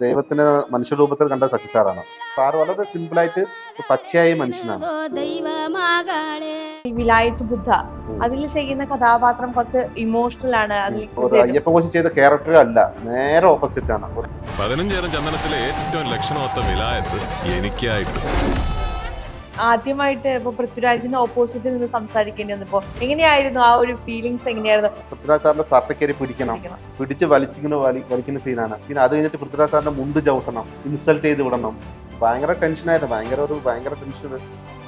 ദൈവത്തിന് മനുഷ്യരൂപത്തിൽ കണ്ട സച്ചി സാറാണ്. സാർ വളരെ സിമ്പിളായിട്ട് പച്ചയായ മനുഷ്യനാണ്. ഈ വിലായത്ത് ബുദ്ധ. അതിൽ ചെയ്യുന്ന കഥാപാത്രം കുറച്ച് ഇമോഷണൽ ആണ്. അതിൽ കോശി ചെയ്ത. ക്യാരക്ടർ അല്ല നേരെ ഓപ്പോസിറ്റ് ആണ്. പതിനഞ്ചേരം ചന്ദനത്തിലെ ഏറ്റവും ലക്ഷണമൊത്ത വിലായത്ത് എനിക്കായിട്ട്. ആദ്യമായിട്ട് ഇപ്പൊ പൃഥ്വിരാജിന്റെ ഓപ്പോസിറ്റ് നിന്ന് സംസാരിക്കേണ്ടി വന്നപ്പോ എങ്ങനെയായിരുന്നു ആ ഒരു ഫീലിങ്സ് എങ്ങനെയായിരുന്നു? പൃഥ്വിരാജ് സാറിന്റെ ഷർട്ട് പിടിക്കണം. പിടിച്ച് വലിച്ചിങ്ങനെ വലി വലിക്കുന്ന സീനാണ് പിന്നെ അത് കഴിഞ്ഞിട്ട് പൃഥ്വിരാജ് സാറിന്റെ മുണ്ട് ചവിട്ടണം. ഇൻസൾട്ട് ചെയ്ത് വിടണം. ഭയങ്കര ടെൻഷനായിരുന്നു ഭയങ്കര ഒരു ഭയങ്കര ടെൻഷൻ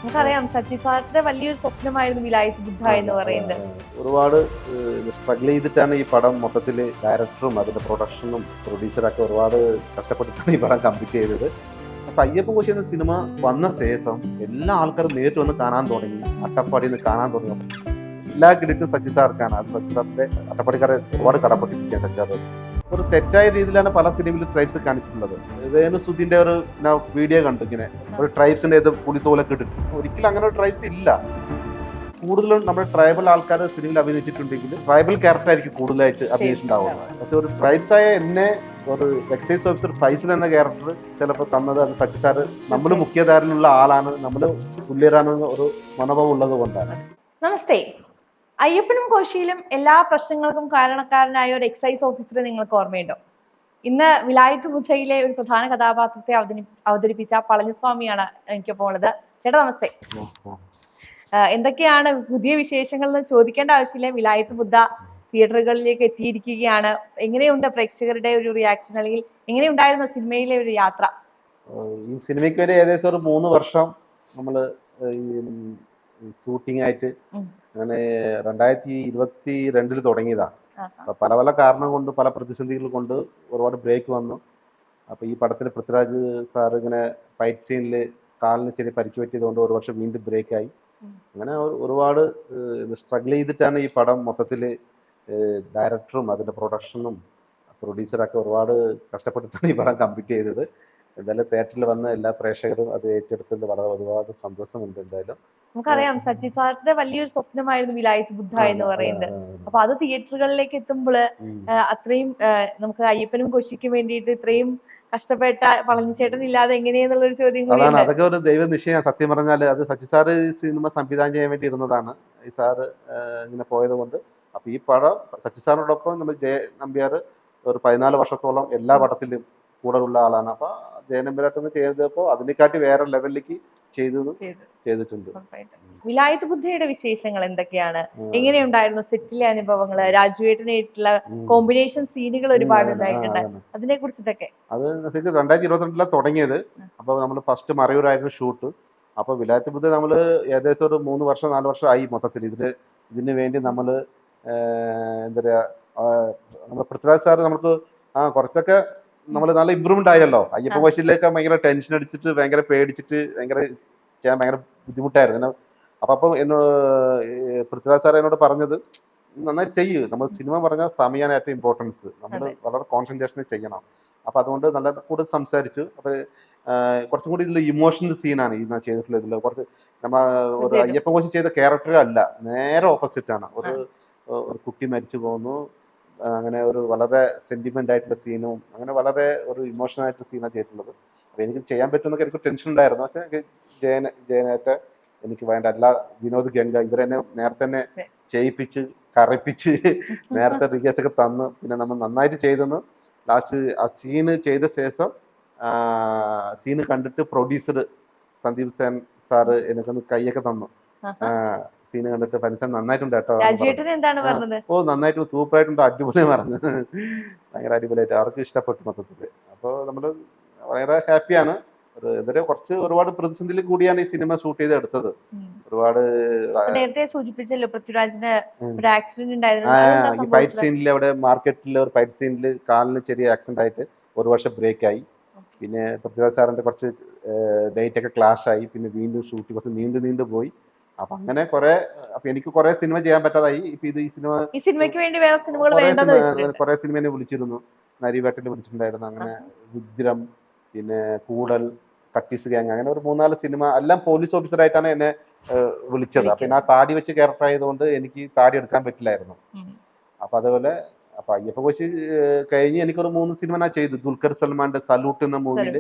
നമുക്കറിയാം സച്ചി സാറിന്റെ വലിയൊരു സ്വപ്നമായിരുന്നു വിലായത്ത് ബുദ്ധ എന്ന് പറയുന്നത്. ഒരുപാട് സ്ട്രഗിൾ ചെയ്തിട്ടാണ് ഈ പടം മൊത്തത്തിൽ ഡയറക്ടറും അതിന്റെ പ്രൊഡക്ഷനും പ്രൊഡ്യൂസറൊക്കെ ഒരുപാട് കഷ്ടപ്പെട്ടിട്ടാണ് ഈ പടം കംപ്ലീറ്റ് ചെയ്തത്. അയ്യപ്പൻ കോശി എന്ന സിനിമ വന്ന ശേഷം എല്ലാ ആൾക്കാരും നേരിട്ട് വന്ന് കാണാൻ തുടങ്ങി. അട്ടപ്പാടിയിൽ നിന്ന് കാണാൻ തുടങ്ങി. എല്ലാ ക്രെഡിറ്റും സച്ചി സാർക്കാണ് സച്ചി സാറിന്റെ അട്ടപ്പാടിക്കാരെ ഒരുപാട് കടപ്പെട്ടിരിക്കുകയാണ് സച്ചി സാർ ഒരു തെറ്റായ രീതിയിലാണ് പല സിനിമയിലും ട്രൈബ്സ് കാണിച്ചിട്ടുള്ളത്. രേണു സുധിന്റെ ഒരു വീഡിയോ കണ്ടു ഇങ്ങനെ. ഒരു ട്രൈബ്സിന്റെ ഇത് തോലൊക്കെ ഇട്ടിട്ട്. ഒരിക്കലും അങ്ങനെ ഒരു ട്രൈബ്സ് ഇല്ല. കൂടുതലും നമ്മുടെ ട്രൈബൽ ആൾക്കാർ സിനിമയിൽ അഭിനയിച്ചിട്ടുണ്ടെങ്കിൽ ട്രൈബൽ ക്യാരക്ടർ ആയിരിക്കും കൂടുതലായിട്ട് അഭിനയിച്ചിട്ടുണ്ടാവുക. പക്ഷെ ഒരു ട്രൈബ്സ് ആയ എന്നെ ഒരു എക്സൈസ് ഓഫീസർ ഫൈസൽ എന്ന ക്യാരക്ടർ ചിലപ്പോൾ തന്നത് അത് സച്ചി സാറ് നമ്മൾ മുഖ്യധാരനുള്ള ആളാണ് നമ്മൾ തുല്യരാണെന്ന് ഒരു മനോഭാവം ഉള്ളത് കൊണ്ടാണ്. നമസ്തേ. അയ്യപ്പനും കോശിയിലും എല്ലാ പ്രശ്നങ്ങൾക്കും കാരണക്കാരനായ ഒരു എക്സൈസ് ഓഫീസറെ നിങ്ങൾക്ക് ഓർമ്മയുണ്ടോ? ഇന്ന് വിലായത്ത് ബുദ്ധയിലെ ഒരു പ്രധാന കഥാപാത്രത്തെ അവതരി അവതരിപ്പിച്ച പളനിസ്വാമിയാണ് എനിക്കൊപ്പം ഉള്ളത്. ചേട്ടാ നമസ്തേ. എന്തൊക്കെയാണ് പുതിയ വിശേഷങ്ങൾ എന്ന് ചോദിക്കേണ്ട ആവശ്യമില്ല. വിലായത്ത് ബുദ്ധ തിയേറ്ററുകളിലേക്ക് എത്തിയിരിക്കുകയാണ്. എങ്ങനെയുണ്ട് പ്രേക്ഷകരുടെ ഒരു റിയാക്ഷൻ അല്ലെങ്കിൽ എങ്ങനെയുണ്ടായിരുന്നു സിനിമയിലെ ഒരു യാത്ര? ഈ സിനിമയ്ക്ക് വരെ ഏകദേശം ഒരു മൂന്ന് വർഷം നമ്മൾ ഷൂട്ടിംഗ് ആയിട്ട് അങ്ങനെ രണ്ടായിരത്തി ഇരുപത്തി രണ്ടിൽ തുടങ്ങിയതാണ് പല പല കാരണം കൊണ്ട് പല പ്രതിസന്ധികൾ കൊണ്ട് ഒരുപാട് ബ്രേക്ക് വന്നു. അപ്പൊ ഈ പടത്തിൽ പൃഥ്വിരാജ് സാർ ഇങ്ങനെ ഫൈറ്റ് സീനിൽ കാലിന് ചെറിയ പരിക്ക് പറ്റിയതുകൊണ്ട് ഒരു വർഷം വീണ്ടും ബ്രേക്ക് ആയി. അങ്ങനെ ഒരു- ഒരുപാട് സ്ട്രഗിൾ ചെയ്തിട്ടാണ് ഈ പടം മൊത്തത്തിൽ ഡയറക്ടറും അതിന്റെ പ്രൊഡക്ഷനും പ്രൊഡ്യൂസറൊക്കെ ഒരുപാട് കഷ്ടപ്പെട്ടിട്ടാണ് ഈ പടം കംപ്ലീറ്റ് ചെയ്തത്. എന്തായാലും തിയേറ്ററിൽ വന്ന എല്ലാ പ്രേക്ഷകരും അത് ഏറ്റെടുത്തതിൽ വളരെ ഒരുപാട് സന്തോഷമുണ്ട് എന്തായാലും. നമുക്കറിയാം സച്ചി സാറിന്റെ വലിയൊരു സ്വപ്നമായിരുന്നു വിലായത്ത് ബുദ്ധ എന്ന് പറയുന്നത്. അപ്പൊ അത് തിയേറ്ററുകളിലേക്ക് എത്തുമ്പോൾ. അത്രയും നമുക്ക് അയ്യപ്പനും കൊശിക്കും വേണ്ടിയിട്ട് ഇത്രയും കഷ്ടപ്പെട്ട പളനിച്ചേട്ടൻ ഇല്ലാതെ എങ്ങനെയെന്നുള്ളൊരു ചോദ്യം കൂടി അതാണ് അതൊക്കെ ഒരു ദൈവ നിശ്ചയം സത്യം പറഞ്ഞാൽ അത് സച്ചി സാറ് സിനിമ സംവിധാനം ചെയ്യാൻ വേണ്ടി ഇരുന്നതാണ്. ഈ സാറ് ഇങ്ങനെ പോയത് കൊണ്ട് അപ്പൊ ഈ പടം സച്ചി സാറിനോടൊപ്പം നമ്മൾ ജയ നമ്പ്യാർ ഒരു പതിനാല് വർഷത്തോളം എല്ലാ പടത്തിലും കൂടെ ഉള്ള ആളാണ്. അപ്പൊ ജയനമ്പ്യാട്ടൊന്ന് ചെയ്തപ്പോ അതിനെക്കാട്ടി വേറെ ലെവലിലേക്ക് ചെയ്തത് ചെയ്തു. ചെയ്തിട്ടുണ്ട്. വിലായത്ത് ബുദ്ധയുടെ വിശേഷങ്ങൾ എന്തൊക്കെയാണ്? എങ്ങനെയുണ്ടായിരുന്നു സെറ്റിലെ അനുഭവങ്ങൾ രാജുവേട്ടനായിട്ടുള്ള. കോമ്പിനേഷൻ സീനുകൾ ഒരുപാട് ഉണ്ടായിട്ടുണ്ട്. അതിനെ കുറിച്ചിട്ടൊക്കെ അത് രണ്ടായിരത്തി ഇരുപത്തിരണ്ടിലാണ് തുടങ്ങിയത്. അപ്പോൾ നമ്മൾ ഫസ്റ്റ് മറയൂരായിരുന്നു ഷൂട്ട് അപ്പോൾ വിലായത്ത് ബുദ്ധ നമ്മൾ ഏകദേശം ഒരു മൂന്ന് വർഷം നാല് വർഷം ആയി മൊത്തത്തിൽ. ഇതിന് ഇതിനു വേണ്ടി നമ്മൾ എന്താ പറയുക നമ്മുടെ പൃഥ്വിരാജ് സാർ നമുക്ക് ആ കുറച്ചൊക്കെ നമ്മൾ നല്ല ഇമ്പ്രൂവ്മെന്റ് ആയല്ലോ. അയ്യപ്പ കോശിയിലേക്ക് ഭയങ്കര ടെൻഷൻ അടിച്ചിട്ട് ഭയങ്കര പേടിച്ചിട്ട് ഭയങ്കര ചെയ്യാൻ ഭയങ്കര ബുദ്ധിമുട്ടായിരുന്നു. അപ്പൊ അപ്പൊ എന്നോ പൃഥ്വിരാജ് സാർ എന്നോട് പറഞ്ഞത് നന്നായി ചെയ്യൂ. നമ്മൾ സിനിമ പറഞ്ഞ സമയമാണ് ഏറ്റവും ഇമ്പോർട്ടൻസ് നമ്മൾ വളരെ കോൺസെൻട്രേഷൻ ചെയ്യണം. അപ്പൊ അതുകൊണ്ട് നല്ല കൂടുതൽ സംസാരിച്ചു. അപ്പൊ കുറച്ചും കൂടി ഇതിൽ ഇമോഷണൽ സീനാണ് ഈ ചെയ്തിട്ടുള്ള ഇതിൽ കുറച്ച് നമ്മ ഒരു അയ്യപ്പ അയ്യപ്പൻ കോശി ചെയ്ത ക്യാരക്ടർ അല്ല. നേരെ ഓപ്പോസിറ്റ് ആണ്. ഒരു ഒരു കുട്ടി മരിച്ചു പോകുന്നു. അങ്ങനെ ഒരു വളരെ സെന്റിമെന്റ് ആയിട്ടുള്ള സീനും അങ്ങനെ വളരെ ഒരു ഇമോഷണൽ ആയിട്ടുള്ള സീനാണ് ചെയ്തിട്ടുള്ളത്. അപ്പൊ എനിക്ക് ചെയ്യാൻ പറ്റുമെന്നൊക്കെ എനിക്ക് ടെൻഷൻ ഉണ്ടായിരുന്നു. പക്ഷെ എനിക്ക് ജയന ജയനായിട്ട് എനിക്ക് വേണ്ട എല്ലാ വിനോദ് ഗംഗ ഇവരെന്നെ നേരത്തെ തന്നെ ചെയ്യിപ്പിച്ച് കറിപ്പിച്ച് നേരത്തെ റിഗേഴ്സ് ഒക്കെ തന്ന് പിന്നെ നമ്മൾ നന്നായിട്ട് ചെയ്തെന്ന് ലാസ്റ്റ് ആ സീന് ചെയ്ത ശേഷം സീന് കണ്ടിട്ട് പ്രൊഡ്യൂസർ സന്ദീപ് സേൻ സാറ് എനിക്കൊന്ന് കൈയൊക്കെ തന്നു. സീന് കണ്ടിട്ട് പനിച്ചാൻ നന്നായിട്ടുണ്ട് കേട്ടോ ഓ നന്നായിട്ട് സൂപ്പർ ആയിട്ടുണ്ട് അടിപൊളി പറഞ്ഞു ഭയങ്കര അടിപൊളിയായിട്ട് അവർക്ക് ഇഷ്ടപ്പെട്ടു മൊത്തത്തിൽ അപ്പോൾ നമ്മൾ ഭയങ്കര ഹാപ്പിയാണ്. ഒരു ഇതുവരെ കുറച്ച് ഒരുപാട് പ്രതിസന്ധിയിൽ കൂടിയാണ് ഈ സിനിമ ഷൂട്ട് ചെയ്ത് എടുത്തത്. ഒരുപാട് നേരത്തെ സൂചിപ്പിച്ചല്ലോ പൃഥ്വിരാജിന് ഒരു ആക്സിഡന്റ് ഉണ്ടായിരുന്നു ഫൈറ്റ് സീനിൽ അവിടെ മാർക്കറ്റിൽ ഒരു ഫൈറ്റ് സീനിൽ കാലിന് ചെറിയ ആക്സിഡന്റ് ആയിട്ട് ഒരു വർഷം ബ്രേക്ക് ആയി പിന്നെ പൃഥ്വിരാജ് സാറിന്റെ കുറച്ച് ഡേറ്റ് ഒക്കെ ക്ലാഷ് ആയി. പിന്നെ വീണ്ടും ഷൂട്ട് കുറച്ച് നീണ്ടു നീണ്ടു പോയി. അപ്പൊ അങ്ങനെ കുറെ അപ്പൊ എനിക്ക് കുറെ സിനിമ ചെയ്യാൻ പറ്റാതായി. ഇപ്പൊ ഇത് ഈ സിനിമ ഈ സിനിമയ്ക്ക് വേണ്ടി വേറെ സിനിമകൾ കുറെ വേണ്ടെന്ന് സിനിമ- എന്നെ കുറെ വിളിച്ചിരുന്നു. നരിവേട്ടനെ വിളിച്ചിട്ടുണ്ടായിരുന്നു. അങ്ങനെ രുദ്രം പിന്നെ കൂടൽ കട്ടീസ് ഗ്യാങ് അങ്ങനെ ഒരു മൂന്നാൽ സിനിമ എല്ലാം പോലീസ് ഓഫീസറായിട്ടാണ് എന്നെ വിളിച്ചത്. അപ്പൊ ഞാൻ താടി വെച്ച് ക്യാരക്ടർ ആയതുകൊണ്ട് എനിക്ക് താടി എടുക്കാൻ പറ്റില്ലായിരുന്നു. അപ്പൊ അതുപോലെ അപ്പൊ അയ്യപ്പ കോശി കഴിഞ്ഞ് എനിക്കൊരു മൂന്ന് സിനിമ ഞാൻ ചെയ്തു. ദുൽഖർ സൽമാന്റെ സല്യൂട്ട് എന്ന മൂവിയിൽ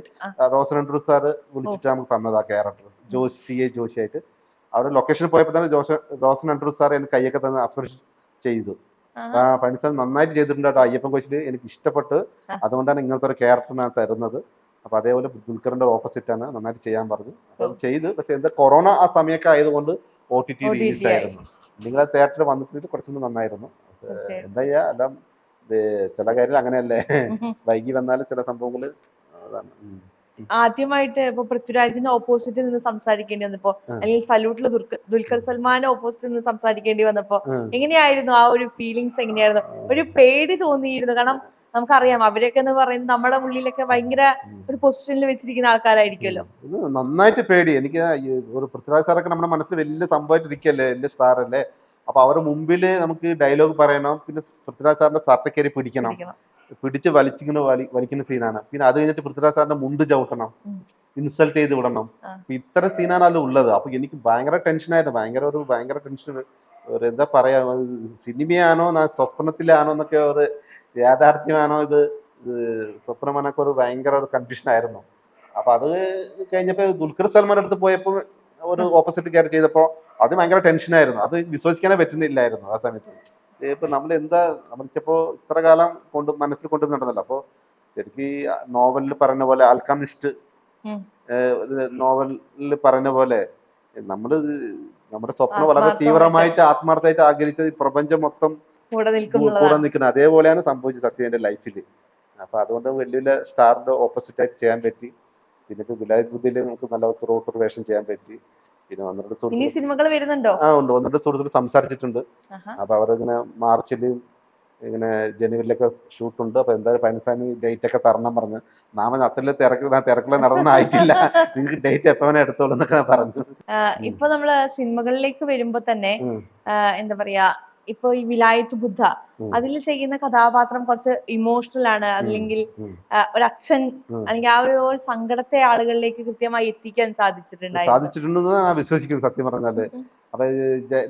റോസൻ അൻഡ്രൂ സാറ് വിളിച്ചിട്ട് നമുക്ക് തന്നതാ character Joshi C. A. Joshi ആയിട്ട്. അവിടെ ലൊക്കേഷനിൽ പോയപ്പോൾ തന്നെ ജോസ് ജോസൺ അൻഡ്രൂ സാർ എനിക്ക് കൈയൊക്കെ തന്നെ അബ്സർവേഷൻ ചെയ്തു. ആ സാർ നന്നായിട്ട് ചെയ്തിട്ടുണ്ട് കേട്ടോ അയ്യപ്പൻ കോച്ചിൽ എനിക്ക് ഇഷ്ടപ്പെട്ട്. അതുകൊണ്ടാണ് ഇങ്ങനത്തെ ഒരു ക്യാരക്ടറിനാണ് തരുന്നത്. അപ്പൊ അതേപോലെ ദുൽഖറിന്റെ ഓപ്പോസിറ്റ് ആണ്. നന്നായിട്ട് ചെയ്യാൻ പറഞ്ഞു. അപ്പൊ ചെയ്ത്. പക്ഷെ എന്താ കൊറോണ ആ സമയമൊക്കെ ആയതുകൊണ്ട് O T T OTT release ആയിരുന്നു നിങ്ങൾ തിയേറ്ററിൽ വന്നിട്ട് കുറച്ചുകൂടി നന്നായിരുന്നു. എന്താ ചെയ്യാ? എല്ലാം ചില കാര്യങ്ങൾ അങ്ങനെയല്ലേ? വൈകി വന്നാലും ചില സംഭവങ്ങൾ അതാണ്. ആദ്യമായിട്ട് ഇപ്പൊ പൃഥ്വിരാജിന്റെ ഓപ്പോസിറ്റിൽ നിന്ന് സംസാരിക്കേണ്ടി വന്നപ്പോ അല്ലെങ്കിൽ സല്യൂട്ടിൽ ദുൽഖർ സൽമാന്റെ ഓപ്പോസിറ്റിൽ നിന്ന് സംസാരിക്കേണ്ടി വന്നപ്പോ എങ്ങനെയായിരുന്നു ആ ഒരു ഫീലിങ്സ് എങ്ങനെയായിരുന്നു? ഒരു പേടി തോന്നിയിരുന്നു. കാരണം നമുക്കറിയാം അവരൊക്കെ എന്ന് പറയുന്നത് നമ്മുടെ ഉള്ളിലൊക്കെ ഭയങ്കര ഒരു പൊസിഷനിൽ വെച്ചിരിക്കുന്ന ആൾക്കാരായിരിക്കുമല്ലോ. നന്നായിട്ട് പേടി. എനിക്ക് ഒരു പൃഥ്വിരാജ് സാറൊക്കെ നമ്മുടെ മനസ്സിൽ വലിയ സംഭവമായിട്ടിരിക്കല്ലേ വലിയ സ്റ്റാർ അല്ലേ? അപ്പൊ അവരുടെ മുമ്പിൽ നമുക്ക് ഡയലോഗ് പറയണം. പിന്നെ പൃഥ്വിരാജ് സാറിന്റെ സർട്ട കയറി പിടിക്കണം. പിടിച്ച് വലിച്ചിങ്ങനെ വലി വലിക്കുന്ന സീനാണ് പിന്നെ അത് കഴിഞ്ഞിട്ട് പൃഥ്വിരാജ് സാറിന്റെ മുണ്ട് ചവിട്ടണം. ഇൻസൾട്ട് ചെയ്ത് വിടണം. അപ്പൊ ഇത്ര സീനാണ് അത് ഉള്ളത്. അപ്പൊ എനിക്ക് ഭയങ്കര ടെൻഷനായിരുന്നു ഭയങ്കര ഒരു ഭയങ്കര ടെൻഷൻ ഒരു എന്താ പറയാ സിനിമയാണോ സ്വപ്നത്തിലാണോ എന്നൊക്കെ ഒരു യാഥാർത്ഥ്യമാണോ ഇത്? ഇത് സ്വപ്നമാണൊക്കെ ഒരു ഭയങ്കര ഒരു കൺഫ്യൂഷൻ ആയിരുന്നു. അപ്പൊ അത് കഴിഞ്ഞപ്പോ ദുൽഖർ സൽമാൻ അടുത്ത് പോയപ്പോ ഒരു ഓപ്പോസിറ്റ് കയറി ചെയ്തപ്പോ അത് ഭയങ്കര ടെൻഷനായിരുന്നു അത് വിശ്വസിക്കാനേ പറ്റുന്നില്ലായിരുന്നു ആ സമയത്ത്. ഇപ്പൊ നമ്മൾ എന്താ നമ്മളിപ്പോൾ ഇത്ര കാലം കൊണ്ട് മനസ്സിൽ കൊണ്ട് അപ്പോൾ അപ്പൊ ശരിക്കും ഈ നോവലിൽ പറയുന്ന പോലെ ആൽക്കാമിസ്റ്റ് നോവലിൽ പറയുന്ന പോലെ നമ്മൾ നമ്മുടെ സ്വപ്നം വളരെ തീവ്രമായിട്ട് ആത്മാർത്ഥമായിട്ട് ആഗ്രഹിച്ച ഈ പ്രപഞ്ചം മൊത്തം കൂടെ നിൽക്കുന്നത് അതേപോലെയാണ് സംഭവിച്ചത് സത്യന്റെ ലൈഫിൽ അപ്പൊ അതുകൊണ്ട് വലിയ വലിയ സ്റ്റാറിന്റെ ഓപ്പോസിറ്റ് ആയിട്ട് ചെയ്യാൻ പറ്റി. പിന്നെ വിലായത് ബുദ്ധിയിൽ നമുക്ക് നല്ല ഒരു വേഷം ചെയ്യാൻ പറ്റി. പിന്നെ ഒന്ന് സുഹൃത്ത് ഇനി സിനിമകൾ വരുന്നുണ്ടോ? ആ ഉണ്ട്. ഒന്ന് രണ്ട് സുഹൃത്തുക്കൾ സംസാരിച്ചിട്ടുണ്ട്. അപ്പൊ അവരിങ്ങനെ മാർച്ചിൽ ഇങ്ങനെ ജനുവരിലൊക്കെ ഷൂട്ട് ഉണ്ട് അപ്പൊ എന്തായാലും പൈനസാമി ഡേറ്റ് ഒക്കെ തരണം പറഞ്ഞ്. നാമ അത്രയും തിരക്ക് തിരക്കുള്ള നടന്നായിട്ടില്ല നിങ്ങൾക്ക് ഡേറ്റ് എപ്പോ എടുത്തോളൂ എന്നൊക്കെ പറഞ്ഞു. ഇപ്പൊ നമ്മൾ സിനിമകളിലേക്ക് വരുമ്പോ തന്നെ എന്താ പറയാ ഇപ്പൊ ഈ വിലായത്ത് ബുദ്ധ അതിൽ ചെയ്യുന്ന കഥാപാത്രം കുറച്ച് ഇമോഷണൽ ആണ്. അല്ലെങ്കിൽ ഒരു അച്ഛൻ അല്ലെങ്കിൽ ആ ഒരു സങ്കടത്തെ ആളുകളിലേക്ക് കൃത്യമായി എത്തിക്കാൻ സാധിച്ചിട്ടുണ്ടായിരുന്നു. സാധിച്ചിട്ടുണ്ടെന്ന് ഞാൻ വിശ്വസിക്കുന്നു സത്യം പറഞ്ഞാൽ. അപ്പൊ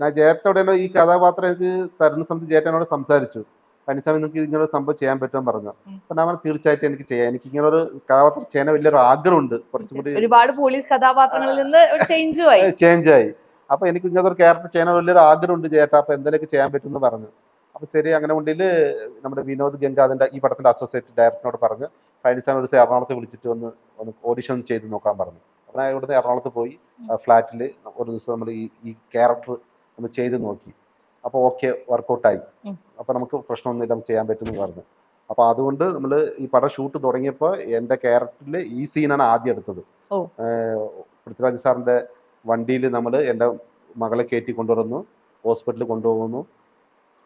ഞാൻ ജേട്ടനോട് ഈ കഥാപാത്രം എനിക്ക് തരുന്ന സമയത്ത് ജേട്ടനോട് സംസാരിച്ചു. പനിസ്വാമി നിങ്ങൾക്ക് ഇങ്ങനെ ഒരു സംഭവം ചെയ്യാൻ പറ്റുമെന്ന് പറഞ്ഞു. അപ്പൊ ഞാൻ പറഞ്ഞു, തീർച്ചയായിട്ടും എനിക്ക് ചെയ്യാം. എനിക്ക് ഇങ്ങനെ ഒരു കഥാപാത്രം ചെയ്യാൻ വലിയൊരു ആഗ്രഹമുണ്ട്. കുറച്ചുകൂടി ഒരുപാട് പോലീസ് കഥാപാത്രങ്ങളിൽ നിന്ന് ചേഞ്ചും ആയി. ചേഞ്ച് ആയി. അപ്പൊ എനിക്ക് ഇങ്ങനത്തെ ഒരു ക്യാരക്ടർ ചെയ്യാൻ വലിയൊരു ആഗ്രഹമുണ്ട് ചേട്ടാ. അപ്പൊ എന്തെങ്കിലും ചെയ്യാൻ പറ്റുമെന്ന് പറഞ്ഞു. അപ്പൊ ശരി അങ്ങനെ ഉണ്ടെങ്കിൽ നമ്മുടെ വിനോദ് ഗംഗാദിന്റെ ഈ പടത്തിന്റെ അസോസിയേറ്റ് ഡയറക്ടറിനോട് പറഞ്ഞ് പഴനിസ്വാമി ഒരു ദിവസം എറണാകുളത്ത് വിളിച്ചിട്ട് വന്ന് ഒന്ന് ഓഡിഷൻ ചെയ്ത് നോക്കാൻ പറഞ്ഞു. അപ്പൊ ഞാൻ ഇവിടുന്ന് എറണാകുളത്ത് പോയി ഫ്ലാറ്റിൽ ഒരു ദിവസം നമ്മൾ ഈ ഈ ക്യാരക്ടർ നമ്മൾ ചെയ്ത് നോക്കി. അപ്പൊ ഓക്കെ വർക്കൗട്ടായി അപ്പോൾ അപ്പൊ നമുക്ക് പ്രശ്നമൊന്നുമില്ല നമുക്ക് ചെയ്യാൻ പറ്റുമെന്ന് പറഞ്ഞു. അപ്പൊ അതുകൊണ്ട് നമ്മൾ ഈ പടം ഷൂട്ട് തുടങ്ങിയപ്പോൾ എന്റെ ക്യാരക്ടറിൽ ഈ സീനാണ് ആദ്യം എടുത്തത്. പൃഥ്വിരാജ് സാറിന്റെ വണ്ടിയിൽ നമ്മൾ എന്റെ മകളെ കയറ്റി കൊണ്ടുവരുന്നു ഹോസ്പിറ്റലിൽ കൊണ്ടുപോകുന്നു.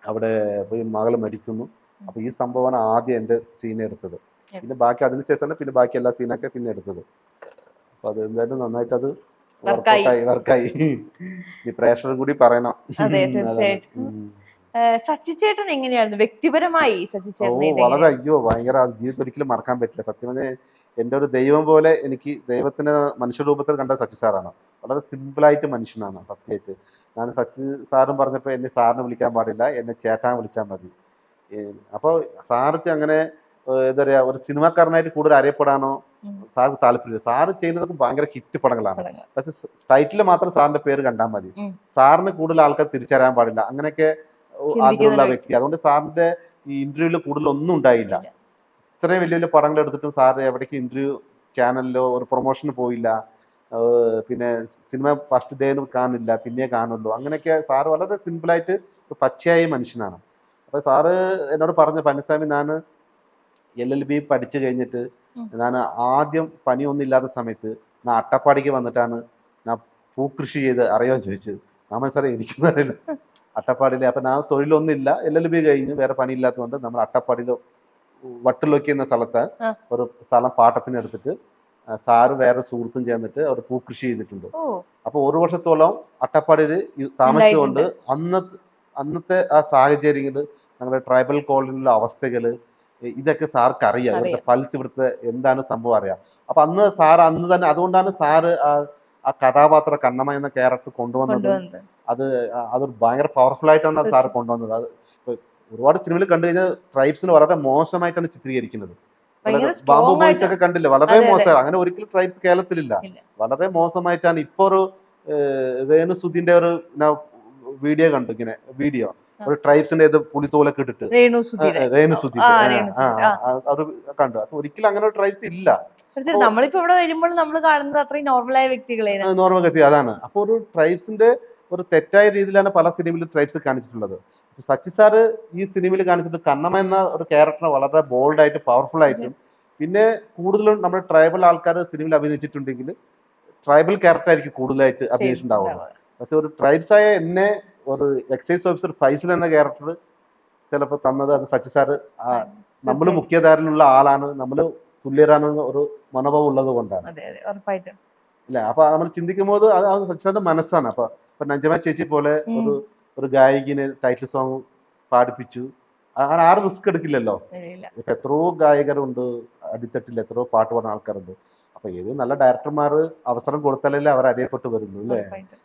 അവിടെ പോയി മകൾ മരിക്കുന്നു. അപ്പൊ ഈ സംഭവമാണ് ആദ്യം എന്റെ സീൻ എടുത്തത്. പിന്നെ ബാക്കി അതിനുശേഷമാണ് പിന്നെ ബാക്കി എല്ലാ സീനൊക്കെ പിന്നെ എടുത്തത്. അപ്പൊ അത് എന്തായാലും നന്നായിട്ട് അത്. വർക്കായി ഈ പ്രേക്ഷകർ കൂടി പറയണം. അതെ. തീർച്ചയായിട്ടും. സച്ചി ചേട്ടൻ എങ്ങനെയായിരുന്നു? വ്യക്തിപരമായി സച്ചി ചേട്ടൻ വളരെ അയ്യോ ഭയങ്കര ജീവിതത്തിൽ ഒരിക്കലും മറക്കാൻ പറ്റില്ല. സത്യം പറഞ്ഞാൽ എന്റെ ഒരു ദൈവം പോലെ എനിക്ക് ദൈവത്തിന് മനുഷ്യരൂപത്തിൽ കണ്ട സച്ചി സാറാണ്. വളരെ സിമ്പിളായിട്ട് മനുഷ്യനാണ് സത്യമായിട്ട്. ഞാൻ സച്ചി സാറും പറഞ്ഞപ്പോൾ എന്നെ സാറിനെ വിളിക്കാൻ പാടില്ല എന്നെ ചേട്ടാൻ വിളിച്ചാൽ മതി. അപ്പോൾ സാർക്ക് അങ്ങനെ എന്താ പറയുക ഒരു സിനിമാക്കാരനായിട്ട് കൂടുതൽ അറിയപ്പെടാനോ. സാർക്ക് താല്പര്യമില്ല. സാറ് ചെയ്യുന്നതൊക്കെ ഭയങ്കര ഹിറ്റ് പടങ്ങളാണ്. പക്ഷെ ടൈറ്റിൽ മാത്രം സാറിന്റെ പേര് കണ്ടാൽ മതി. സാറിന് കൂടുതൽ ആൾക്കാർ തിരിച്ചറിയാൻ പാടില്ല. അങ്ങനെയൊക്കെ ആഗ്രഹമുള്ള വ്യക്തി. അതുകൊണ്ട് സാറിന്റെ ഈ ഇന്റർവ്യൂവിൽ കൂടുതൽ ഒന്നും ഉണ്ടായില്ല. ഇത്രയും വലിയ വലിയ പടങ്ങൾ എടുത്തിട്ടും സാർ എവിടേക്ക് ഇന്റർവ്യൂ ചാനലിലോ ഒരു പ്രൊമോഷന് പോയില്ല. പിന്നെ സിനിമ ഫസ്റ്റ് ഡേ കാണില്ല പിന്നെ കാണുള്ളൂ. അങ്ങനെയൊക്കെ സാറ് വളരെ സിമ്പിളായിട്ട് പച്ചയായ മനുഷ്യനാണ്. അപ്പൊ സാറ് എന്നോട് പറഞ്ഞ പനിസ്വാമി ഞാൻ എൽ എൽ ബി പഠിച്ചു കഴിഞ്ഞിട്ട് ഞാൻ ആദ്യം പനിയൊന്നും ഇല്ലാത്ത സമയത്ത് ഞാൻ അട്ടപ്പാടിക്ക് വന്നിട്ടാണ് ഞാൻ പൂക്കൃഷി ചെയ്ത് അറിയാൻ ചോദിച്ചത്. നമ്മൾ സാറേ എനിക്കൊന്നും അറിയില്ല. അട്ടപ്പാടിയിൽ അപ്പൊ ഞാൻ തൊഴിലൊന്നും ഇല്ല. എൽ എൽ ബി കഴിഞ്ഞ് വേറെ പണിയില്ലാത്തതുകൊണ്ട് നമ്മൾ അട്ടപ്പാടിയിൽ വട്ടിലൊക്കെ എന്ന സ്ഥലത്ത് ഒരു സ്ഥലം പാട്ടത്തിന് എടുത്തിട്ട് സാറ് വേറെ സുഹൃത്തും ചേർന്നിട്ട് അവർ പൂക്കൃഷി ചെയ്തിട്ടുണ്ട്. അപ്പൊ ഒരു വർഷത്തോളം അട്ടപ്പാടിയിൽ താമസിച്ചുകൊണ്ട് അന്ന് അന്നത്തെ ആ സാഹചര്യങ്ങൾ നമ്മുടെ ട്രൈബൽ കോളനിയിലെ അവസ്ഥകൾ ഇതൊക്കെ സാർക്ക് അറിയാം. ഇവിടുത്തെ പൾസ് ഇവിടുത്തെ എന്താണ് സംഭവം അറിയാം. അപ്പൊ അന്ന് സാർ അന്ന് തന്നെ അതുകൊണ്ടാണ് സാറ് ആ കഥാപാത്ര കണ്ണമ്മ എന്ന ക്യാരക്ടർ കൊണ്ടുവന്നത്. അത് അത് ഭയങ്കര പവർഫുൾ ആയിട്ടാണ് സാർ കൊണ്ടുവന്നത്. അത് ഒരുപാട് സിനിമയിൽ കണ്ടു കഴിഞ്ഞാൽ ട്രൈബ്സിന് വളരെ മോശമായിട്ടാണ് ചിത്രീകരിക്കുന്നത്. ബാംബു മോയിസ് ബോയ്സ് ഒക്കെ കണ്ടില്ലേ? വളരെ. മോശമാണ് അങ്ങനെ ഒരിക്കലും ട്രൈബ്സ് കേരളത്തിലില്ല. വളരെ മോശമായിട്ടാണ് ഇപ്പൊ ഒരു വേണു സുധിന്റെ ഒരു വീഡിയോ കണ്ടു ഇങ്ങനെ വീഡിയോ ഒരു ട്രൈബ്സിന്റെ ഇത് പുളിത്തോലൊക്കെ ഇട്ടിട്ട്. രേണു സുധി അത് കണ്ടു. അത് ഒരിക്കലും അങ്ങനെ ഒരു ട്രൈബ്സ് ഇല്ല. നമ്മളിപ്പോ ഇവിടെ വരുമ്പോൾ നമ്മൾ കാണുന്നത് അത്രയും നോർമലായ വ്യക്തികളെ നോർമൽ അതാണ്. അപ്പൊ ഒരു ട്രൈബ്സിന്റെ ഒരു തെറ്റായ രീതിയിലാണ് പല സിനിമയിലും ട്രൈബ്സ് കാണിച്ചിട്ടുള്ളത്. സച്ചി സാറ് ഈ സിനിമയിൽ കാണിച്ചിട്ട് കണ്ണമ്മ എന്ന ഒരു ക്യാരക്ടർ വളരെ ബോൾഡ് ആയിട്ട് പവർഫുൾ ആയിട്ടും പിന്നെ കൂടുതലും നമ്മുടെ ട്രൈബൽ ആൾക്കാർ സിനിമയിൽ അഭിനയിച്ചിട്ടുണ്ടെങ്കിൽ ട്രൈബൽ ക്യാരക്ടർ ആയിരിക്കും കൂടുതലായിട്ട് അഭിനയിച്ചിട്ടുണ്ടാവുക. പക്ഷെ ഒരു ട്രൈബ്സ് ആയ എന്നെ ഒരു എക്സൈസ് ഓഫീസർ ഫൈസൽ എന്ന ക്യാരക്ടർ ചിലപ്പോൾ തന്നത് അത് സച്ചി സാറ് നമ്മൾ മുഖ്യധാരയിലുള്ള ആളാണ്. നമ്മൾ തുല്യരാണെന്ന് ഒരു മനോഭാവം ഉള്ളത് കൊണ്ടാണ്. ഇല്ല അപ്പൊ നമ്മൾ ചിന്തിക്കുമ്പോൾ അത് സച്ചി സാറിന്റെ മനസ്സാണ്. അപ്പൊ ഇപ്പൊ നഞ്ചമ ചേച്ചി പോലെ ഒരു ഒരു ഗായികിന് ടൈറ്റിൽ സോങ് പാടിപ്പിച്ചു. അങ്ങനെ ആരും റിസ്ക് എടുക്കില്ലല്ലോ. ഇപ്പൊ എത്രയോ ഗായകരുണ്ട് അടിത്തട്ടിൽ എത്രയോ പാട്ട് പാടുന്ന ആൾക്കാരുണ്ട്. അപ്പൊ ഏത് നല്ല ഡയറക്ടർമാർ അവസരം കൊടുത്താലല്ലേ അവർ അറിയപ്പെട്ടു വരുന്നു അല്ലേ?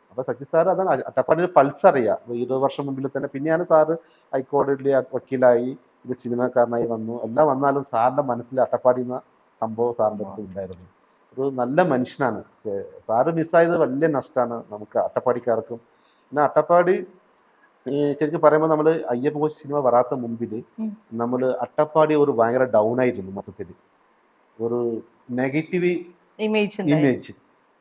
അപ്പൊ സച്ചി സാർ അതാണ് അട്ടപ്പാടി പൾസ് അറിയാം. ഇരുപത് വർഷം മുമ്പിൽ തന്നെ പിന്നെയാണ് സാറ് ഹൈക്കോടതിയിലെ വക്കീലായി. ഇത് സിനിമാക്കാരനായി വന്നു. എല്ലാം വന്നാലും സാറിന്റെ മനസ്സിൽ അട്ടപ്പാടി എന്ന സംഭവം സാറിന്റെ അടുത്ത് ഉണ്ടായിരുന്നു. ഒരു നല്ല മനുഷ്യനാണ്. സാറ് മിസ്സായത് വലിയ നഷ്ടമാണ് നമുക്ക് അട്ടപ്പാടിക്കാർക്കും. പിന്നെ അട്ടപ്പാടി ശരിക്കും പറയുമ്പോൾ നമ്മൾ അയ്യപ്പ സിനിമ വരാത്ത മുമ്പിൽ. നമ്മൾ അട്ടപ്പാടി ഒരു ഭയങ്കര ഡൗൺ ആയിരുന്നു മൊത്തത്തിൽ ഒരു നെഗറ്റീവ് ഇമേജ് ഇമേജ്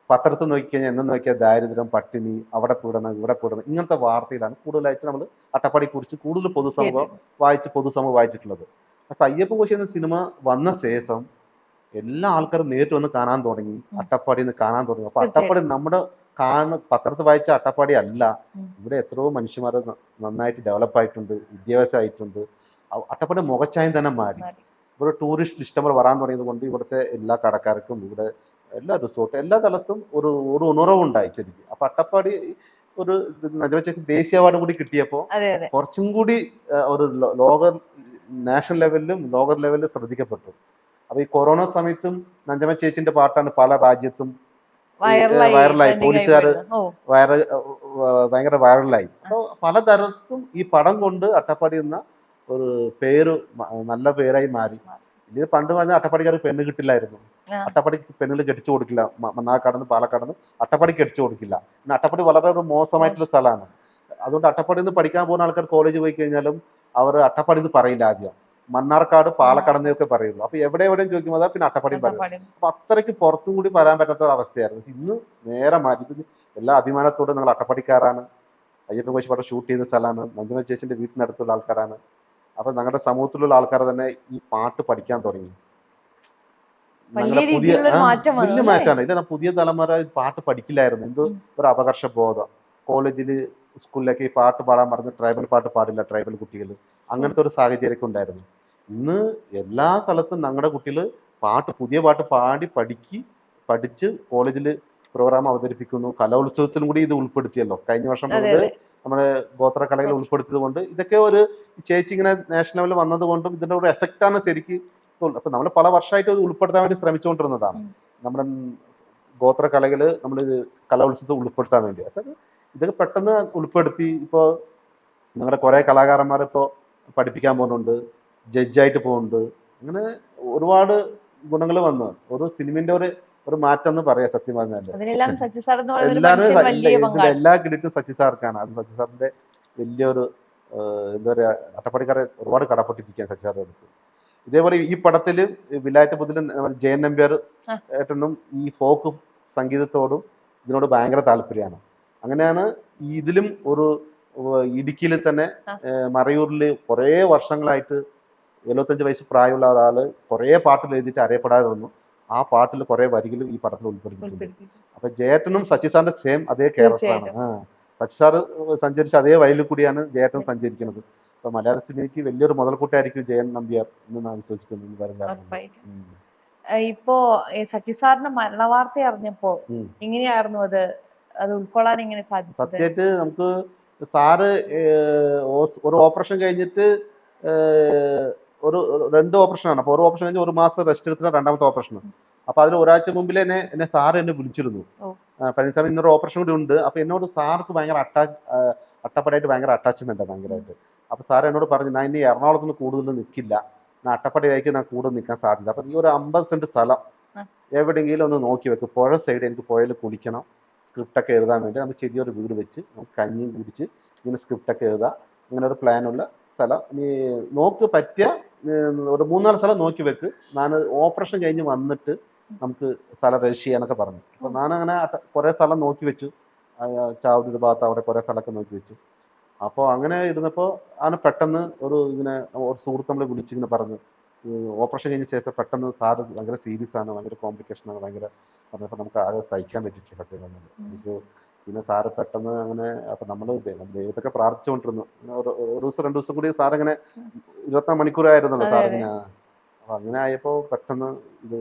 പത്രത്തിൽ നോക്കിക്കഴിഞ്ഞാൽ എന്നും നോക്കിയാൽ ദാരിദ്ര്യം പട്ടിണി അവിടെ കൂടണം ഇവിടെ കൂടണം ഇങ്ങനത്തെ വാർത്തയിലാണ് കൂടുതലായിട്ട് നമ്മൾ അട്ടപ്പാടിയെ കുറിച്ച് കൂടുതൽ പൊതുസമൂഹം വായിച്ച് പൊതുസമൂഹം വായിച്ചിട്ടുള്ളത്. പക്ഷെ അയ്യപ്പ കോശി എന്ന സിനിമ വന്ന ശേഷം എല്ലാ ആൾക്കാരും നേരിട്ട് വന്ന് കാണാൻ തുടങ്ങി. അട്ടപ്പാടി നിന്ന് കാണാൻ തുടങ്ങി. അപ്പൊ അട്ടപ്പാടി നമ്മുടെ കാണ പത്രത്തിൽ വായിച്ച അട്ടപ്പാടി അല്ല. ഇവിടെ എത്രയോ മനുഷ്യന്മാർ നന്നായിട്ട് ഡെവലപ്പ് ആയിട്ടുണ്ട് വിദ്യാഭ്യാസമായിട്ടുണ്ട്. അട്ടപ്പാടി മുഖച്ചായം തന്നെ മാറി. ഇവിടെ ടൂറിസ്റ്റ് ഇഷ്ടംപോലെ വരാൻ തുടങ്ങിയത് കൊണ്ട് ഇവിടുത്തെ എല്ലാ കടക്കാർക്കും ഇവിടെ എല്ലാ റിസോർട്ട് എല്ലാ തലത്തും ഒരു ഒരു ഉണർവുണ്ടായി ശരിക്കും. അപ്പൊ അട്ടപ്പാടി ഒരു നജവച്ചക്ക് ദേശീയ അവാർഡും കൂടി കിട്ടിയപ്പോൾ കുറച്ചും കൂടി ഒരു ലോക നാഷണൽ ലെവലിലും ലോക ലെവലിലും ശ്രദ്ധിക്കപ്പെട്ടു. അപ്പൊ ഈ കൊറോണ സമയത്തും നഞ്ചമ ചേച്ചിന്റെ പാട്ടാണ് പല രാജ്യത്തും വൈറലായി പോലീസുകാർ വൈറൽ ഭയങ്കര വൈറലായി. അപ്പോൾ പലതരത്തും ഈ പടം കൊണ്ട് അട്ടപ്പാടി എന്ന ഒരു പേര് നല്ല പേരായി മാറി. ഇത് പണ്ട് പറഞ്ഞ അട്ടപ്പാടിക്കാർക്ക് പെണ്ണ് കിട്ടില്ലായിരുന്നു. അട്ടപ്പാടിക്ക് പെണ്ണുകൾ കെട്ടിച്ചു കൊടുക്കില്ല. മ- മണ്ണാർക്കാടുന്ന് പാലക്കാടുന്ന് അട്ടപ്പാടിക്ക് കെട്ടിച്ചു കൊടുക്കില്ല. പിന്നെ അട്ടപ്പാടി വളരെ ഒരു മോശമായിട്ടുള്ള സ്ഥലമാണ്. അതുകൊണ്ട് അട്ടപ്പാടിന്ന് പഠിക്കാൻ പോകുന്ന ആൾക്കാർ കോളേജ് പോയി കഴിഞ്ഞാലും അവർ അട്ടപ്പാടി എന്ന് പറയില്ല ആദ്യം. മണ്ണാർക്കാട് പാലക്കാട് എന്നൊക്കെ പറയുള്ളൂ. അപ്പൊ എവിടെ എവിടെയും ചോദിക്കുമ്പോൾ അതാ പിന്നെ അട്ടപ്പാടി പറയും. അപ്പൊ അത്രയ്ക്ക് പുറത്തും കൂടി വരാൻ പറ്റാത്ത ഒരു അവസ്ഥയായിരുന്നു. പക്ഷെ ഇന്ന് നേരെ മാറ്റി എല്ലാ അഭിമാനത്തോടും നിങ്ങൾ അട്ടപ്പാടിക്കാരാണ്. അയ്യപ്പൻ കോശി പടം ഷൂട്ട് ചെയ്യുന്ന സ്ഥലമാണ്. നന്ദിമ ചേച്ചിന്റെ വീട്ടിനടുത്തുള്ള ആൾക്കാരാണ്. അപ്പൊ ഞങ്ങളുടെ സമൂഹത്തിലുള്ള ആൾക്കാർ തന്നെ ഈ പാട്ട് പഠിക്കാൻ തുടങ്ങി. വലിയ പുതിയ വലിയ മാറ്റമാണ്. ഇതാണ് പുതിയ തലമുറ പാട്ട് പഠിക്കില്ലായിരുന്നു. എന്ത് ഒരു അപകർഷ ബോധം കോളേജിൽ സ്കൂളിലേക്ക് ഈ പാട്ട് പാടാൻ പറഞ്ഞ് ട്രൈബൽ പാട്ട് പാടില്ല ട്രൈബൽ കുട്ടികൾ അങ്ങനത്തെ ഒരു സാഹചര്യമൊക്കെ ഉണ്ടായിരുന്നു. ഇന്ന് എല്ലാ സ്ഥലത്തും ഞങ്ങളുടെ കുട്ടികൾ പാട്ട് പുതിയ പാട്ട് പാടി പഠിക്ക് പഠിച്ച് കോളേജിൽ പ്രോഗ്രാം അവതരിപ്പിക്കുന്നു. കലോത്സവത്തിലും കൂടി ഇത് ഉൾപ്പെടുത്തിയല്ലോ. കഴിഞ്ഞ വർഷം നമ്മുടെ മുതൽ കലകൾ നമ്മുടെ ഉൾപ്പെടുത്തിയത് കൊണ്ട് ഇതൊക്കെ ഒരു ചേച്ചി ഇങ്ങനെ നാഷണൽ ലെവലിൽ വന്നത് കൊണ്ടും ഇതിന്റെ ഒരു എഫക്റ്റ് ആണ് ശരിക്ക്. അപ്പൊ നമ്മൾ പല വർഷമായിട്ട് ഇത് ഉൾപ്പെടുത്താൻ വേണ്ടി ശ്രമിച്ചുകൊണ്ടിരുന്നതാണ്. നമ്മുടെ ഗോത്ര കലകൾ നമ്മൾ കലോത്സവത്തിൽ ഉൾപ്പെടുത്താൻ വേണ്ടി. അതായത് ഇതൊക്കെ പെട്ടെന്ന് ഉൾപ്പെടുത്തി ഇപ്പോ ഞങ്ങളുടെ കുറെ കലാകാരന്മാരെ ഇപ്പോൾ പഠിപ്പിക്കാൻ പോകുന്നുണ്ട് ജഡ്ജായിട്ട് പോകുന്നുണ്ട്. അങ്ങനെ ഒരുപാട് ഗുണങ്ങൾ വന്നു. ഒരു സിനിമന്റെ ഒരു ഒരു മാറ്റം എന്ന് പറയാം സത്യം പറഞ്ഞാൽ എല്ലാവരും എല്ലാ ക്രെഡിറ്റും സച്ചി സാർക്കാണ്. അത് സച്ചി സാറിന്റെ വലിയൊരു എന്താ പറയാ അട്ടപ്പാടിക്കാരെ ഒരുപാട് കടപ്പെട്ടിപ്പിക്കാൻ സച്ചി സാറിന്റെ അടുത്ത്. ഇതേപോലെ ഈ പടത്തിൽ വിലായത്ത് പുതിൽ ജയൻ നമ്പ്യാർ. ഏട്ടനും ഈ ഫോക്ക് സംഗീതത്തോടും ഇതിനോട് ഭയങ്കര താല്പര്യമാണ്. അങ്ങനെയാണ് ഇതിലും ഒരു ഇടുക്കിയിൽ തന്നെ മറയൂരിൽ കുറേ വർഷങ്ങളായിട്ട് എഴുപത്തഞ്ച് വയസ്സ് പ്രായമുള്ള ഒരാൾ കുറേ പാട്ടിൽ എഴുതിയിട്ട് അറിയപ്പെടാതെ വന്നു. ആ പാട്ടിൽ കുറേ വരികളും ഈ പടത്തിൽ ഉൾപ്പെടുത്തിയിട്ടുണ്ട്. അപ്പൊ ജേട്ടനും സച്ചി സാറിന്റെ സെയിം അതേ ക്യാരക്ടറാണ് ആ. സച്ചി സാർ സഞ്ചരിച്ച അതേ വഴിയിൽ കൂടിയാണ് ജേട്ടൻ സഞ്ചരിക്കുന്നത്. അപ്പൊ മലയാള സിനിമയ്ക്ക് വലിയൊരു മുതൽക്കൂട്ടായിരിക്കും ജയൻ നമ്പ്യാർ എന്ന് ഞാൻ വിശ്വസിക്കുന്നു. വരും ഇപ്പോ സച്ചി സാറിന്റെ മരണവാർത്ത അറിഞ്ഞപ്പോ എങ്ങനെയായിരുന്നു അത്? അത് ഉൾക്കൊള്ളാൻ എങ്ങനെ സാധിച്ചു സത്യമായിട്ട് നമുക്ക് സാറ് ഒരു ഓപ്പറേഷൻ കഴിഞ്ഞിട്ട് രണ്ട് ഓപ്പറേഷനാണ് അപ്പൊ ഒരു ഓപ്പറേഷൻ കഴിഞ്ഞ് ഒരു മാസം റെസ്റ്റ് എടുത്തിട്ട് രണ്ടാമത്തെ ഓപ്പറേഷൻ അപ്പോൾ അതിൽ ഒരാഴ്ച മുമ്പിൽ എന്നെ എന്നെ സാറ് എന്നെ വിളിച്ചിരുന്നു. പഴനിസ്വാമി ഇന്നൊരു ഓപ്പറേഷൻ കൂടി ഉണ്ട്. അപ്പോൾ എന്നോട് സാർക്ക് ഭയങ്കര അറ്റാച്ച് അട്ടപ്പടിയായിട്ട് ഭയങ്കര അറ്റാച്ച്മെന്റ് ഭയങ്കരമായിട്ട് അപ്പോൾ സാർ എന്നോട് പറഞ്ഞു ഞാൻ ഇനി എറണാകുളത്ത് നിന്ന് കൂടുതൽ നിൽക്കില്ല ഞാൻ അട്ടപ്പാടിയിലേക്ക് ഞാൻ കൂടുതൽ നിൽക്കാൻ സാധ്യത. അപ്പൊ ഈ ഒരു അമ്പത് സെന്റ് സ്ഥലം എവിടെങ്കിലും എവിടെയെങ്കിലും ഒന്ന് നോക്കി വെക്കും. പുഴ സൈഡ് എനിക്ക് പുഴയിൽ കുളിക്കണം. സ്ക്രിപ്റ്റ് ഒക്കെ എഴുതാൻ വേണ്ടി നമുക്ക് ചെറിയൊരു വീട് വെച്ച് നമുക്ക് കഞ്ഞിയും കുടിച്ച് ഇങ്ങനെ സ്ക്രിപ്റ്റ് ഒക്കെ എഴുതാം. ഇങ്ങനെ ഒരു പ്ലാനുള്ള സ്ഥലം. നീ നോക്ക് പറ്റിയ ഒരു മൂന്നാൽ സ്ഥലം നോക്കി വെക്ക്. ഞാൻ ഓപ്പറേഷൻ കഴിഞ്ഞ് വന്നിട്ട് നമുക്ക് സ്ഥലം രജിസ്റ്റർ ചെയ്യാനൊക്കെ പറഞ്ഞു. അപ്പൊ ഞാനങ്ങനെ കുറെ സ്ഥലം നോക്കി വെച്ചു. ചാവടിയുടെ ഭാഗത്ത് അവിടെ കുറെ സ്ഥലമൊക്കെ നോക്കി വെച്ചു. അപ്പോൾ അങ്ങനെ ഇരുന്നപ്പോൾ അങ്ങനെ പെട്ടെന്ന് ഒരു ഇങ്ങനെ ഒരു സുഹൃത്ത് നമ്മളെ വിളിച്ച് ഇങ്ങനെ പറഞ്ഞു. ഓപ്പറേഷൻ കഴിഞ്ഞ ശേഷം പെട്ടെന്ന് സാറ് ഭയങ്കര സീരിയസ് ആണ് ഭയങ്കര കോംപ്ലിക്കേഷൻ ആണ് ഭയങ്കര പറഞ്ഞപ്പോൾ നമുക്ക് ആകെ സഹിക്കാൻ പറ്റിയിട്ടില്ല സത്യം പറഞ്ഞത് നമുക്ക് പിന്നെ സാറ് പെട്ടെന്ന് അങ്ങനെ അപ്പൊ നമ്മൾ ദൈവത്തൊക്കെ പ്രാർത്ഥിച്ചുകൊണ്ടിരുന്നു. ഒരു ദിവസം രണ്ടു ദിവസം കൂടി സാർ ഇങ്ങനെ ഇരുപത്തിനാല് മണിക്കൂറായിരുന്നല്ലോ സാർ. ഇങ്ങനെ അപ്പൊ അങ്ങനെ ആയപ്പോ പെട്ടെന്ന് ഇത്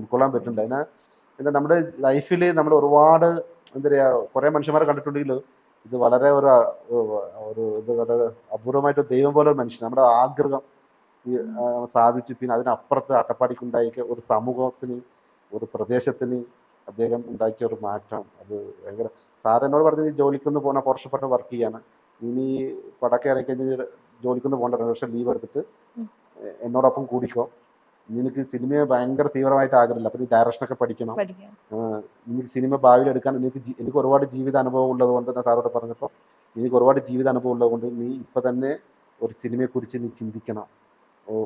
ഉൾക്കൊള്ളാൻ പറ്റുന്നുണ്ട്. അതിനാ പിന്നെ നമ്മുടെ ലൈഫിൽ നമ്മൾ ഒരുപാട് എന്താ പറയാ കുറെ മനുഷ്യന്മാരെ കണ്ടിട്ടുണ്ടെങ്കിൽ ഇത് വളരെ ഒരു ഒരു ഇത് വളരെ അപൂർവമായിട്ട് ദൈവം പോലെ ഒരു മനുഷ്യൻ നമ്മുടെ ആഗ്രഹം സാധിച്ചു. പിന്നെ അതിനപ്പുറത്ത് അട്ടപ്പാടിക്കുണ്ടാക്കിയ ഒരു സമൂഹത്തിന് ഒരു പ്രദേശത്തിന് അദ്ദേഹം ഉണ്ടാക്കിയ ഒരു മാറ്റം. അത് ഭയങ്കര സാർ എന്നോട് പറഞ്ഞത് ജോലിക്കൊന്ന് പോകുന്ന കുറച്ചപ്പെട്ട് വർക്ക് ചെയ്യാണ്. ഇനി പടക്കം ഇറക്കി കഴിഞ്ഞാൽ ജോലിക്കൊന്ന് പോകേണ്ട രണ്ട് വർഷം ലീവ് എടുത്തിട്ട് എന്നോടൊപ്പം കൂടിക്കോ. നിനക്ക് സിനിമയെ ഭയങ്കര തീവ്രമായിട്ട് ആഗ്രഹമില്ല അപ്പൊ നീ ഡയറക്ഷനൊക്കെ പഠിക്കണം. നിനക്ക് സിനിമ ഭാവിയിൽ എടുക്കാൻ എനിക്ക് എനിക്ക് ഒരുപാട് ജീവിത അനുഭവം ഉള്ളത് കൊണ്ട് ഞാൻ സാറോട് പറഞ്ഞപ്പോൾ എനിക്ക് ഒരുപാട് ജീവിത അനുഭവം ഉള്ളത് കൊണ്ട് നീ ഇപ്പൊ തന്നെ ഒരു സിനിമയെ കുറിച്ച് നീ ചിന്തിക്കണം.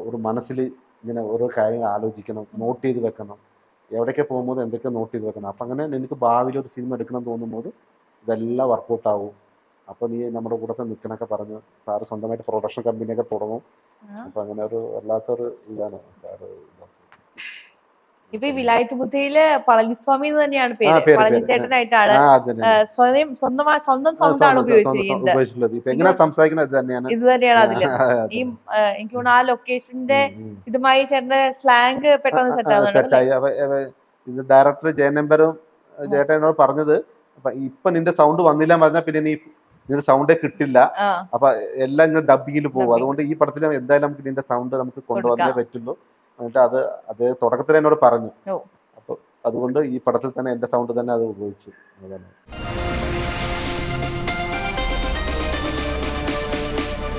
ഒരു മനസ്സിൽ ഇങ്ങനെ ഓരോ കാര്യങ്ങൾ ആലോചിക്കണം നോട്ട് ചെയ്ത് വെക്കണം. എവിടേക്ക് പോകുമ്പോൾ എന്തൊക്കെ നോട്ട് ചെയ്ത് വെക്കണം. അപ്പം അങ്ങനെ നിനക്ക് ഭാവിയിൽ ഒരു സിനിമ എടുക്കണം തോന്നുമ്പോൾ ഇതെല്ലാം വർക്കൗട്ട് ആവും. അപ്പോൾ നീ നമ്മുടെ കൂടെ നിൽക്കണൊക്കെ പറഞ്ഞ് സാറ് സ്വന്തമായിട്ട് പ്രൊഡക്ഷൻ കമ്പനിയൊക്കെ തുടങ്ങും. അപ്പം അങ്ങനെ ഒരു വല്ലാത്തൊരു ഇതാണ്. സാറ് ഇപ്പൊ ഈ വിലായത്ത് ബുദ്ധയിൽ പളനിസ്വാമി എന്ന് തന്നെയാണ് പേര്. പളനിച്ചേട്ടനായിട്ടാണ് സ്വയം സ്വന്തമായി സ്വന്തം സൗണ്ടാണ് ഉപയോഗിച്ചിരിക്കുന്നത്. ഇത് തന്നെയാണ്. അതിൽ. ഈ എനിക്ക് തോന്നുന്നു ആ ലൊക്കേഷന്റെ. ഇതുമായി ചേട്ടന്റെ സ്ലാങ് പെട്ടെന്ന് സെറ്റ് അവ- ഇത് ഡയറക്ടർ ജയനമ്പരും നമ്പറും ചേട്ടനോട് പറഞ്ഞത് ഇപ്പൊ നിന്റെ സൗണ്ട് വന്നില്ല പറഞ്ഞാൽ പിന്നെ നീ നിന്റെ സൗണ്ടേ കിട്ടില്ല. അപ്പൊ എല്ലാം ഇങ്ങനെ ഡബിങ്ങിൽ പോകും. അതുകൊണ്ട് ഈ പടത്തിൽ എന്തായാലും നമുക്ക് നിന്റെ സൗണ്ട് നമുക്ക് കൊണ്ടുവന്നേ. പറ്റുള്ളൂ. എന്നിട്ട് അത് അത് തുടക്കത്തിൽ എന്നോട് പറഞ്ഞു. അപ്പൊ അതുകൊണ്ട് ഈ പടത്തിൽ തന്നെ എന്റെ സൗണ്ട് തന്നെ അത് ഉപയോഗിച്ചു. അതാണ്.